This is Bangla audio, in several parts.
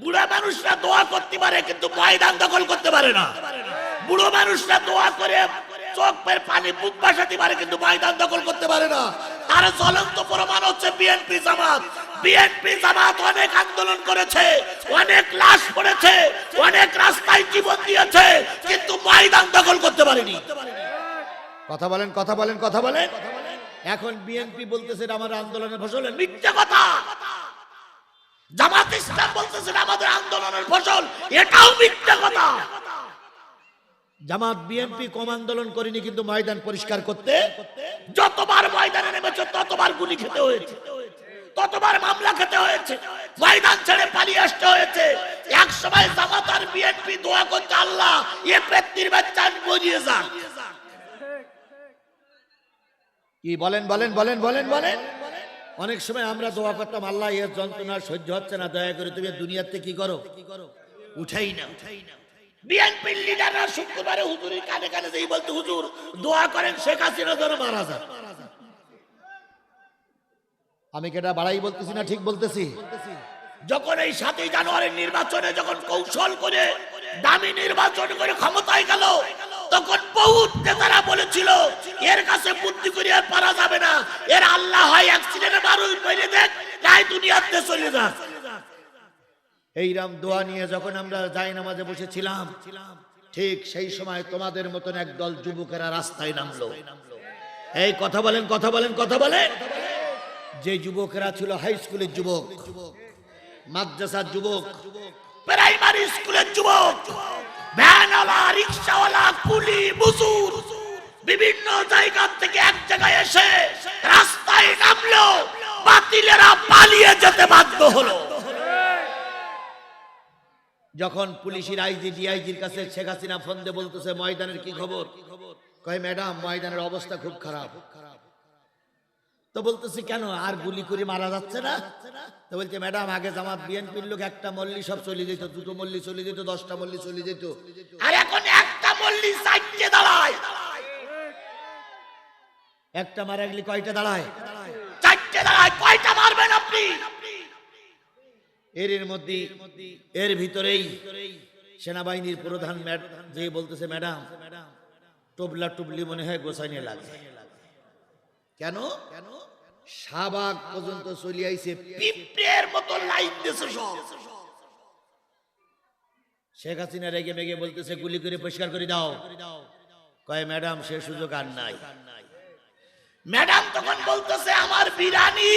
বুড়া মানুষরা দোয়া করতে পারে, কিন্তু ময়দান দখল করতে পারে না। বুড়ো মানুষরা দোয়া করে চোখের পানি বুক বাসাতে পারে, কিন্তু ময়দান দখল করতে পারে না। তার জ্বলন্ত প্রমাণ হচ্ছে বিএনপি জামাত। বিএনপি জামাত অনেক আন্দোলন করেছে, অনেক লাশ পড়েছে, অনেক রাস্তায় জীবন দিয়েছে, কিন্তু ময়দান দখল করতে পারেনি। কথা বলেন কথা বলেন কথা বলেন। এখন বিএনপি বলতেছে আমার আন্দোলনের ফসল। মিথ্যে কথা। আমাদের আন্দোলনের ফসল, এটাও মিথ্যে কথা। জামাত বিএনপি কম আন্দোলন করেনি, কিন্তু ময়দান পরিষ্কার করতে যতবার ময়দানে নেমেছে, ততবার গুলি খেতে হয়েছে। ততবার মামলা খেতে হয়েছে। ময়দান ছেড়ে পালিয়ে আসতে হয়েছে। এক সময় জামাত আর বিএনপি দোয়া করতে আল্লাহ, এ ব্যক্তির বাচ্চা বুঝিয়ে যান কি বলেন বলেন বলেন বলেন বলেন? অনেক সময় আমরা দোয়া করতাম, আল্লাহ, এর যন্ত্রণা সহ্য হচ্ছে না, দয়া করে তুমি দুনিয়াতে কি করো? উঠাই না। বিএনপির লিডাররা কানে যেই বলতে, হুজুর, দোয়া করেন শেখ হাসিনা যেন মারা যায় আমি কেটা বাড়াই বলতেছি না ঠিক বলতেছি? যখন এই সাতই জানুয়ারির নির্বাচনে যখন কৌশল করে, দামি নির্বাচন করে ক্ষমতায় গেল তখন বহুত নেতারা বলেছিল, এর কাছে বুদ্ধি করে আর পারা যাবে না। এর আল্লাহ হয় অ্যাক্সিডেন্টে মানুষ মেরে দেখ, তাই দুনিয়াতে চলে যাক এইরাম দোয়া নিয়ে যখন আমরা যাই নামাজে বসেছিলাম, ঠিক সেই সময় তোমাদের মতন একদল যুবকেরা রাস্তায় নামলো। এই কথা বলেন কথা বলেন কথা বলেন। যে যুবকেরা ছিল হাই স্কুলের যুবক, মাদ্রাসার যুবক প্রাইমারি স্কুলের যুবক, ভ্যানওয়ালা, রিক্সাওয়ালা, কুলি মজুর বিভিন্ন জায়গা থেকে এক জায়গায় এসে রাস্তায় নামলো, বাতিলেরা পালিয়ে যেতে বাধ্য হলো। যখন পুলিশের আইজি, ডিআইজির কাছে শেখ হাসিনা ফোন দিয়ে বলতেছে, ময়দানের কি খবর? কয়, ম্যাডাম, ময়দানের অবস্থা খুব খারাপ। তো বলতেছে, কেন? আর গুলি করে মারা যাচ্ছে না? তো বলছে, ম্যাডাম, আগে জামাত বিএনপির লোক একটা মল্লি সব চলে যেত, দুটো মল্লি চলে যেত, দশটা মল্লি চলে যেত। আর এখন একটা মল্লি সাইডে দাঁড়ায়। একটা মারা গেলে কয়টা দাঁড়ায়? চারটে দাঁড়ায়, কয়টা মারবেন আপনি? এর মধ্যে, এর ভিতরেই সেনাবাহিনীর প্রধান যে বলতেছে, ম্যাডাম, টুবলা টুবলি মনে হয় গোসাইনে লাগে কেন? কেন পর্যন্ত চলে আইছে, পিঁপড়ের মতো লাইন দিয়েছে সব। শেখ হাসিনা রেগে মেগে বলতেছে, গুলি করে পরিষ্কার করে দাও। কয়, ম্যাডাম, সে সুযোগ আর নাই। ম্যাডাম তখন বলতেছে, আমার বিরানি।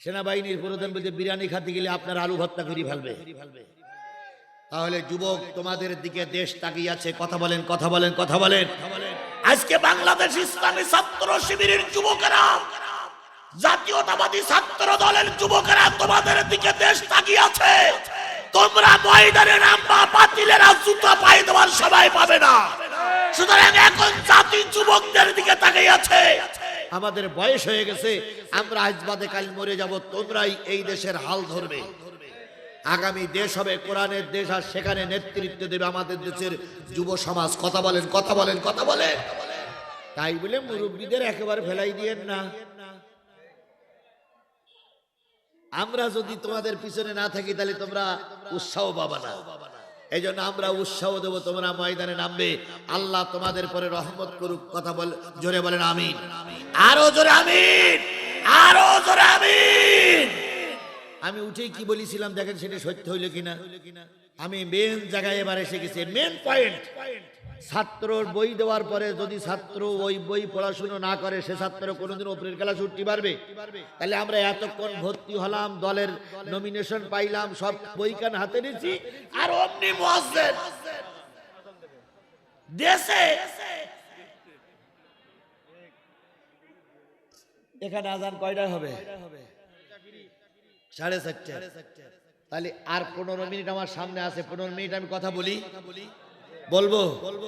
সেনাবাহিনীর প্রধান বলছে বিরিয়ানি খাতে গেলে আপনার আলু ভর্তা করে ফেলবে। তাহলে যুবক, তোমাদের দিকে দেশ তাকিয়ে আছে। কথা বলেন কথা বলেন কথা বলেন। আজকে বাংলাদেশ ইসলামী ছাত্র শিবিরের যুবকেরা, জাতীয়তাবাদী ছাত্র দলের যুবকেরা, তোমাদের দিকে দেশ তাকিয়ে আছে। তোমরা ময়দানে নামবা, বাতিলেরা জুতা পায়ে দেওয়ার সময় পাবে না। সুতরাং এখন জাতি যুবকদের দিকে তাকিয়ে আছে। আমাদের বয়স হয়ে গেছে, আমরা আজ বাদে কাল মরে যাব, তোমরাই এই দেশের হাল ধরবে। আগামী দেশ হবে, কোরআনের দেশ, আর সেখানে নেতৃত্ব দেবে আমাদের দেশের যুব সমাজ। কথা বলেন কথা বলেন কথা বলেন। তাই বলে মুরব্বীদের একেবারে ফেলাই দিয়েন না। আমরা যদি তোমাদের পিছনে না থাকি, তাহলে তোমরা উৎসাহ পাবা না। এই জন্য আমরা উৎসাহ দেবো, তোমরা ময়দানে নামবে। আল্লাহ তোমাদের পরে রহমত করুক, কথা বল জোরে বলেন আমিন। আরও জোরে আমিন! আরও জোরে আমিন! আমি উঠেই কি বলেছিলাম, দেখেন সেটা সত্য হইল কিনা? আমি মেন জায়গায় এবার এসে গেছি মেন পয়েন্ট ছাত্রর বই দেওয়ার পরে যদি ছাত্র ওই বই পড়াশুনো না করে, সে ছাত্র কোনোদিন ওপরের ক্লাস উঠতে পারবে? তাহলে আমরা এতক্ষণ ভর্তি হলাম, দলের নমিনেশন পাইলাম, সব বই কান হাতে নিয়েছি, আর অমনি মুয়াজ্জিন দেশে। এখানে আজান কয়টায় হবে? সাড়ে চারটে তাহলে আর পনেরো মিনিট আমার সামনে আছে, পনেরো মিনিট আমি কথা বলি। বলব? বলব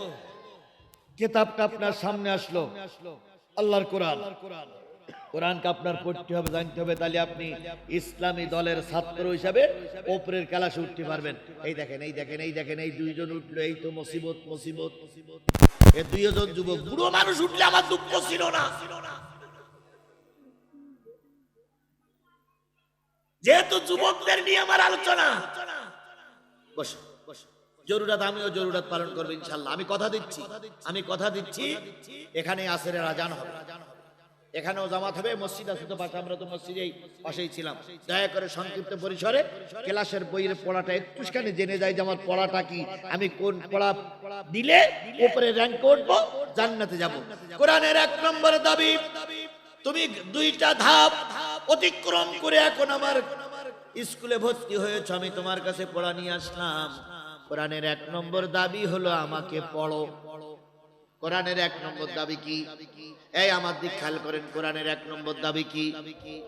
কেতাবটা আপনার সামনে আসলো। আল্লাহর কোরআন। কোরআনকে আপনার পড়তে হবে, জানতে হবে। তাহলে আপনি ইসলামী দলের ছাত্র হিসাবে ওপরের ক্লাসে উঠতে পারবেন। এই দেখেন এই দেখেন এই দেখেন, এই দুইজন উঠল, এই তো মুসিবত মুসিবত। মুসিবত এই দুইজন যুবক, বুড়ো মানুষ উঠলে আমার দুঃখ ছিল না। যেহেতু যুবকদের নিয়ে আমার আলোচনা। বসো জরুরাত আমিও জরুরাত পালন করব ইনশাল্লাহ আমি কথা দিচ্ছি, আমি কথা দিচ্ছি। এখানে আসরের আজান হবে। এখানেও জামাত হবে, মসজিদ আছে তো পাশে, আমরা তো মসজিদেই পাশেই ছিলাম। দয়া করে সংক্ষিপ্ত পরিসরে ক্লাসের বইয়ের পড়াটা একটুখানি জেনে যাই যে আমার পড়াটা কি। আমি কোন পড়া দিলে উপরে র্যাঙ্ক উঠবো জান্নাতে যাব। কোরআনের এক নম্বর দাবি, তুমি দুইটা ধাপ অতিক্রম করে এখন আমার স্কুলে ভর্তি হয়েছ, আমি তোমার কাছে পড়া নিয়ে আসলাম। কোরআনের এক নম্বর দাবি হলো আমাকে পড়ো। কোরআনের এক নম্বর দাবি কি? এই আমার দিক খেয়াল করেন, কোরআনের এক নম্বর দাবি কি?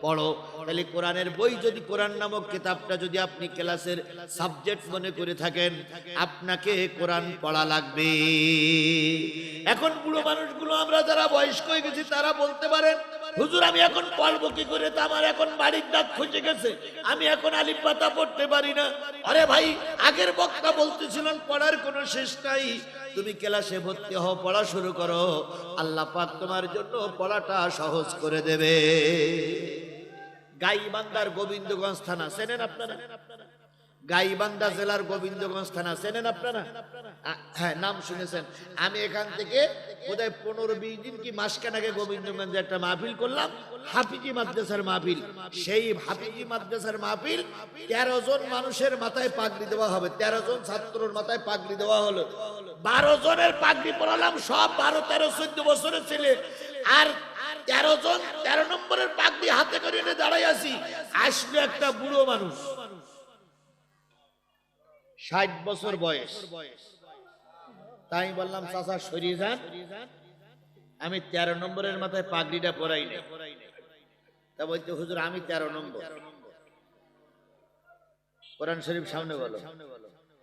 পড়ো। তাহলে কোরআনের বই যদি কোরআন নামক কিতাবটা যদি আপনি ক্লাসের সাবজেক্ট মনে করে থাকেন, আপনাকে কোরআন পড়া লাগবে। এখন বুড়ো মানুষগুলো, আমরা যারা বয়স্ক হয়ে গেছি, তারা বলতে পারেন হুজুর, আমি এখন পড়ব কি করে? তো আমার এখন বাড়ির দাঁত খুঁজে গেছে। আমি এখন আলিম পাতা পড়তে পারি না। আরে ভাই, আগের বক্তা বলতেছিলেন, পড়ার কোনো শেষ নাই। তুমি ক্লাসে ভর্তি হও, পড়া শুরু করো। আল্লাহ পাক তোমার জন্য পড়াটা সহজ করে দেবে। গাইবান্দার গোবিন্দগঞ্জ থানা, চেনেন আপনারা? গাইবান্ধা জেলার গোবিন্দগঞ্জ থানা, চেনেন আপনারা? হ্যাঁ নাম শুনেছেন। আমি এখান থেকে বোধহয় পনেরো বিশ দিন কি মাসখান আগে গোবিন্দগঞ্জে একটা মাহফিল করলাম, হাফিজি মাদ্রাসার মাহফিল। সেই হাফিজি মাদ্রাসার মাহফিল তেরো জন মানুষের মাথায় পাগড়ি দেওয়া হবে, তেরো জন ছাত্রর মাথায় পাগড়ি দেওয়া হলো। বারো জনের পাগড়ি পড়ালাম সব বারো, তেরো, চোদ্দ বছরের ছেলে। আর তেরো জন, তেরো নম্বরের পাগড়ি হাতে করে এনে দাঁড়াই আছি। আসলো একটা বুড়ো মানুষ। ষাট বছর বয়স। তাই বললাম চাচা সরিয়ে যান। আমি তেরো নম্বরের মাথায় পাগড়িটা পরাই নাই। তা বলতে হুজুর আমি তেরো নম্বর। কোরআন শরীফ সামনে বলো।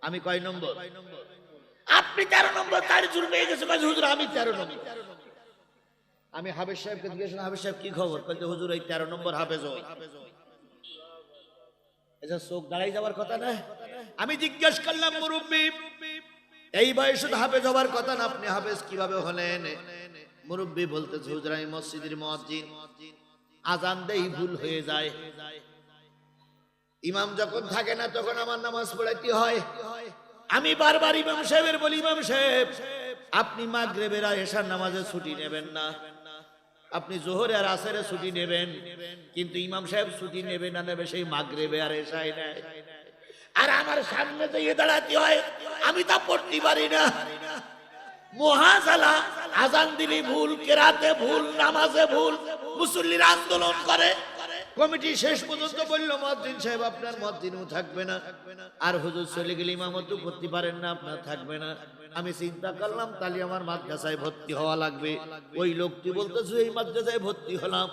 আমি কয় নম্বর? আপনি তেরো নম্বর তার চুল পেয়ে গেছে। হুজুর আমি তেরো নম্বর। আমি হাফেজ সাহেবকে জিজ্ঞেস হাফেজ সাহেব কি খবর? বলতে হুজুর এই তেরো নম্বর হাফেজ হয়। আচ্ছা চোখ দাঁড়াই যাওয়ার কথা না? আমি জিজ্ঞেস করলাম, মুরব্বী, এই বয়সে হাফেজ হবার কথা না, আপনি হাফেজ কীভাবে হলেন? মুরব্বী বলতে হুজুর মসজিদের মসজিদ আজান দেই ভুল হয়ে যায়। ইমাম যখন থাকে না, তখন আমার নামাজ পড়াইতে হয়। আমি বারবার ইমাম সাহেবের বলি, ইমাম সাহেব, আপনি মাগরেবের এশার নামাজে ছুটি নেবেন না। আপনি জোহরে আর আসরে ছুটি নেবেন। কিন্তু ইমাম সাহেব ছুটি নেবে না নেবে, সেই মাগরেবে আর এশাই নেয়। আর আমার সামনে দিয়ে দাঁড়াতে হয়, আমি তা পড়তে পারি না। মহাজালা, আজান দিলি ভুল, কেরাতে ভুল, নামাজে ভুল, মুসল্লির আন্দোলন করে। কমিটি শেষ পর্যন্ত বলল মদ্দিন সাহেব, আপনার মদ্দিনও থাকবে না। আর হুজুর চলে গেলে ইমামত করতে পারেন না, আপনার থাকবে না। আমি চিন্তা করলাম, তাহলে আমার মাদ্রাসায় ভর্তি হওয়া লাগবে। ওই লোকটি বলতেছে, এই মাদ্রাসায় ভর্তি হলাম।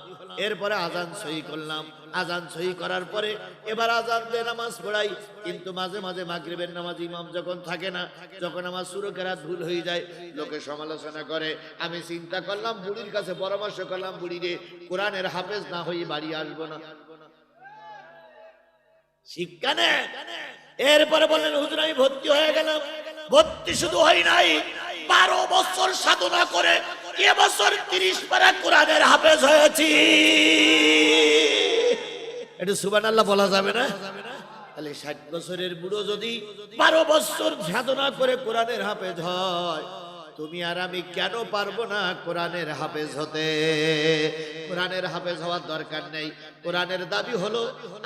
এরপরে আজান সহি করলাম। আজান সহি করার পরে এবার আজান দিয়ে নামাজ পড়াই। কিন্তু মাঝে মাঝে মাগরিবের নামাজ ইমাম যখন থাকে না, যখন আমার সুরকেরাত ভুল হয়ে যায়, লোকে সমালোচনা করে। আমি চিন্তা করলাম, বুড়ির কাছে পরামর্শ করলাম, বুড়ি রে, কোরআনের হাফেজ না হয়ে বাড়ি আসব না। শিক্ষা নেন এরপরে বললেন, হুজুর, আমি ভর্তি হয়ে গেলাম। ভর্তি শুধু হয় নাই, বারো বছর সাধনা করে এবছর তিরিশ পারা কোরআনের হাফেজ হয়েছি। একটু সুবান আল্লাহ বলা যাবে না? তাহলে ষাট বছরের বুড়ো যদি বারো বছর সাধনা করে কোরআনের হাফেজ হয়, তুমি আর আমি কেন পারব না কোরআনের হাফেজ হতে? কোরআনের হাফেজ হওয়ার দরকার নেই। কোরআনের দাবি হলো,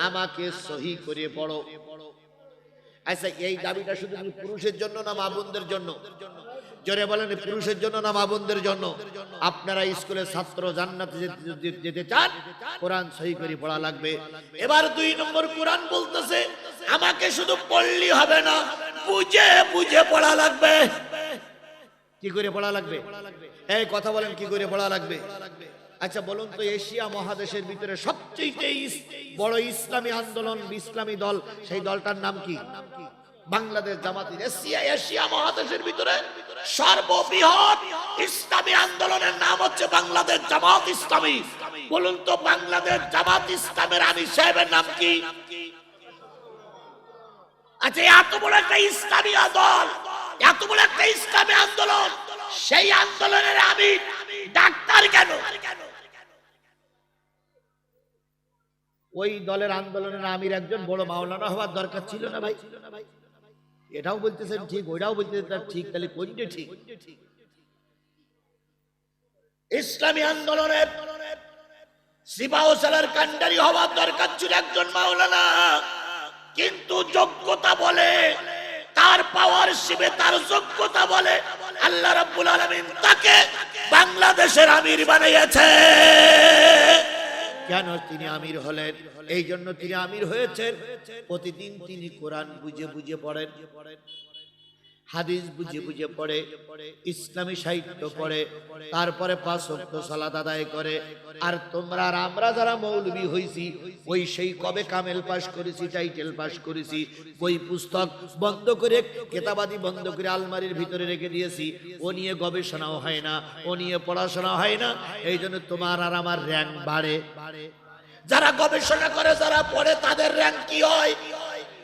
আমাকে সহি করে পড়ো। আচ্ছা এই দাবিটা শুধু কি পুরুষের জন্য না মা বোনদের জন্য? জোরে বলেন পুরুষের জন্য না মা বোনদের জন্য। আপনারা স্কুলের ছাত্র জান্নাতে যেতে চান কোরআন সহি করে পড়া লাগবে। এবার দুই নম্বর কোরআন বলতেছে আমাকে শুধু পড়লি হবে না বুঝে বুঝে পড়া লাগবে। কি করে পড়া লাগবে? এই কথা বলেন কি করে পড়া লাগবে? আচ্ছা বলুন তো, এশিয়া মহাদেশের ভিতরে সবচেয়ে বড় ইসলামী আন্দোলন, ইসলামী দল, সেই দলটার নাম কি? বাংলাদেশ জামাতি এশিয়া এশিয়া মহাদেশের ভিতরে সর্ববৃহৎ ইসলামী আন্দোলনের নাম হচ্ছে বাংলাদেশ জামাত ইসলামী। বলুন তো, বাংলাদেশ জামাত ইসলামের আমি সাহেবের নাম কি? আচ্ছা এত বড় একটা ইসলামী দল, এত বড় একটা ইসলামী আন্দোলন, সেই আন্দোলনের আমি ডাক্তার কেন? ওই দলের আন্দোলনের আমির একজন বড় মাওলানা হওয়ার দরকার ছিল না ভাই। এটাও বলতেছেন ঠিক, ওইটাও বলতেছেন ঠিক, তাহলে কোনটা ঠিক? ইসলামী আন্দোলনের সিপাহসালার কান্ডারি হওয়ার দরকার ছিল একজন মাওলানা। কিন্তু যোগ্যতা বলে, তার পাওয়ার শিবে তার যোগ্যতা বলে, আল্লাহ রাব্বুল আলামিন তাকে বাংলাদেশের আমির বানিয়েছে কেন তিনি আমির হলেন? এই জন্য তিনি আমির হয়েছেন। প্রতিদিন তিনি কোরআন বুঝে বুঝে পড়েন। হাদিস বুঝে বুঝে পড়ে ইসলামী সাহিত্য পড়ে তারপরে পাঁচ ওয়াক্ত সালাত আদায় করে। আর তোমরা আর আমরা যারা মৌলবী হইছি ওই সেই কবে কামেল পাশ করেছি টাইটেল পাশ করেছি বই পুস্তক বন্ধ করে কেতাবাদি বন্ধ করে আলমারির ভিতরে রেখে দিয়েছি ও নিয়ে গবেষণাও হয় না ও নিয়ে পড়াশোনা হয় না এই জন্য তোমার আর আমার র্যাঙ্ক বাড়ে। যারা গবেষণা করে যারা পড়ে তাদের র্যাঙ্ক কি হয়?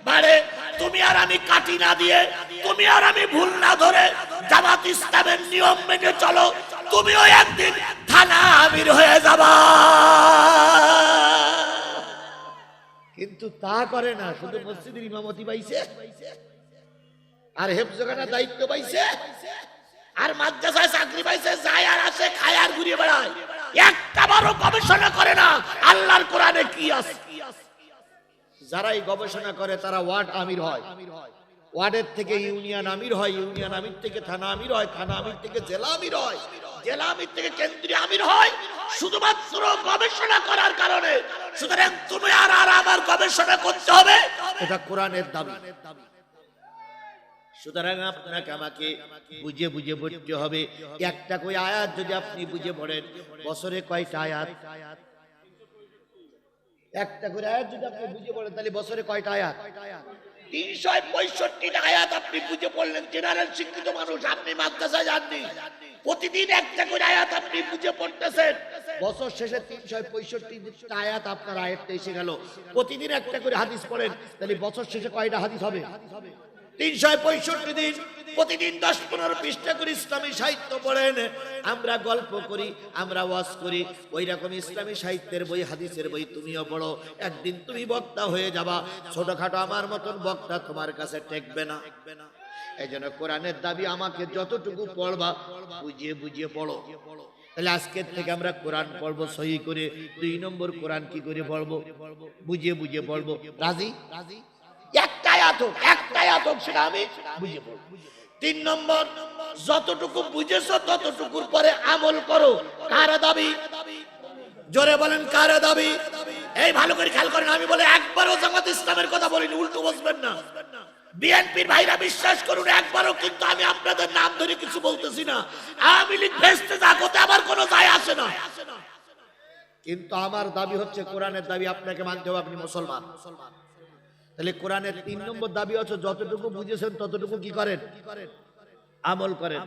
বাড়ে, তুমি আর আমি কাটি না দিয়ে, তুমি আর আমি ভুল না ধরে জামাত ইসলামের নিয়ম মেনে চলো, তুমিও একদিন থানা আমির হয়ে যাবা। কিন্তু তা করে না, শুধু মসজিদের ইমামতি পাইছে, আর হেফজখানা দায়িত্ব পাইছে, আর মাদ্রাসায় চাকরি পাইছে, যায় আর আসে, খায় আর ঘুরিয়ে বেড়ায়। একটা বারও গবেষণা করে না, আল্লাহর কোরআনে কি আছে? যারা এই গবেষণা করে, তারা ওয়ার্ড আমির হয়। ওয়ার্ডের থেকে ইউনিয়ন আমির হয়, ইউনিয়ন আমির থেকে থানা আমির হয়, থানা আমির থেকে জেলা আমির হয়। জেলা আমির থেকে কেন্দ্রীয় আমির হয়। শুধুমাত্র গবেষণা করার কারণে। সুতরাং তুমি আর আর আমার গবেষণা করতে হবে। এটা কোরআনের দাবি। সুতরাং আপনাকে আমাকে বুঝে বুঝে পড়তে হবে। একটা কই আয়াত যদি আপনি বুঝে পড়েন, বছরে কয়টা আয়াত? একটা করে আয়াত যদি আপনি বুঝে পড়েন তাহলে বছরে কয়টা আয়াত? তিনশো পঁয়ষট্টিটা আয়াত আপনি বুঝে পড়লেন। জেনারেল শিক্ষিত মানুষ আপনি মাদ্রাসায় যাননি। প্রতিদিন একটা করে আয়াত আপনি বুঝে পড়তেছেন। বছর শেষে তিনশো পঁয়ষট্টি আয়াত আপনার আয়াতটা এসে গেল। প্রতিদিন একটা করে হাদিস পড়েন তাহলে বছর শেষে কয়টা হাদিস হবে হাদিস হবে? দিন, প্রতিদিন দশ পনেরো পৃষ্ঠা করে ইসলামী সাহিত্য পড়েন। আমরা গল্প করি, আমরা ওয়াজ করি ওই রকম ইসলামী সাহিত্যের বই, হাদিসের বই তুমিও পড়ো। একদিন তুমি বক্তা হয়ে যাবা, ছোটখাটো আমার মতন বক্তা তোমার কাছে টেকবে না। এই জন্য কোরআনের দাবি আমাকে যতটুকু পড়বা, বুঝিয়ে বুঝিয়ে পড়ো। তাহলে আজকের থেকে আমরা কোরআন পড়ব সহি করে, দুই নম্বর কোরআন কি করে পড়ব? বুঝিয়ে বুঝিয়ে পড়ব। রাজি রাজি? সেটা আমি বুঝে পড়ব। তিন নম্বর, যতটুকু ততটুকুর পরে আমল করো। কার দাবি? জোরে বলেন, কার দাবি? এই ভালো করে খেয়াল করেন, আমি বলে একবারও জামাত ইসলামের কথা বলিনি, উল্টো বসবেন না। বিএনপির ভাইরা বিশ্বাস করুন, একবারও কিন্তু আমি আপনাদের নাম ধরে কিছু বলতেছি না। আওয়ামী লীগ ভেস্তে ওতে আমার কোনো যায় আসে না। কিন্তু আমার দাবি হচ্ছে, কোরআনের দাবি আপনাকে মানতে হবে, আপনি মুসলমান মুসলমান। তাহলে কোরআনের তিন নম্বর দাবি আছে যতটুকু বুঝেছেন ততটুকু কি করেন? আমল করেন।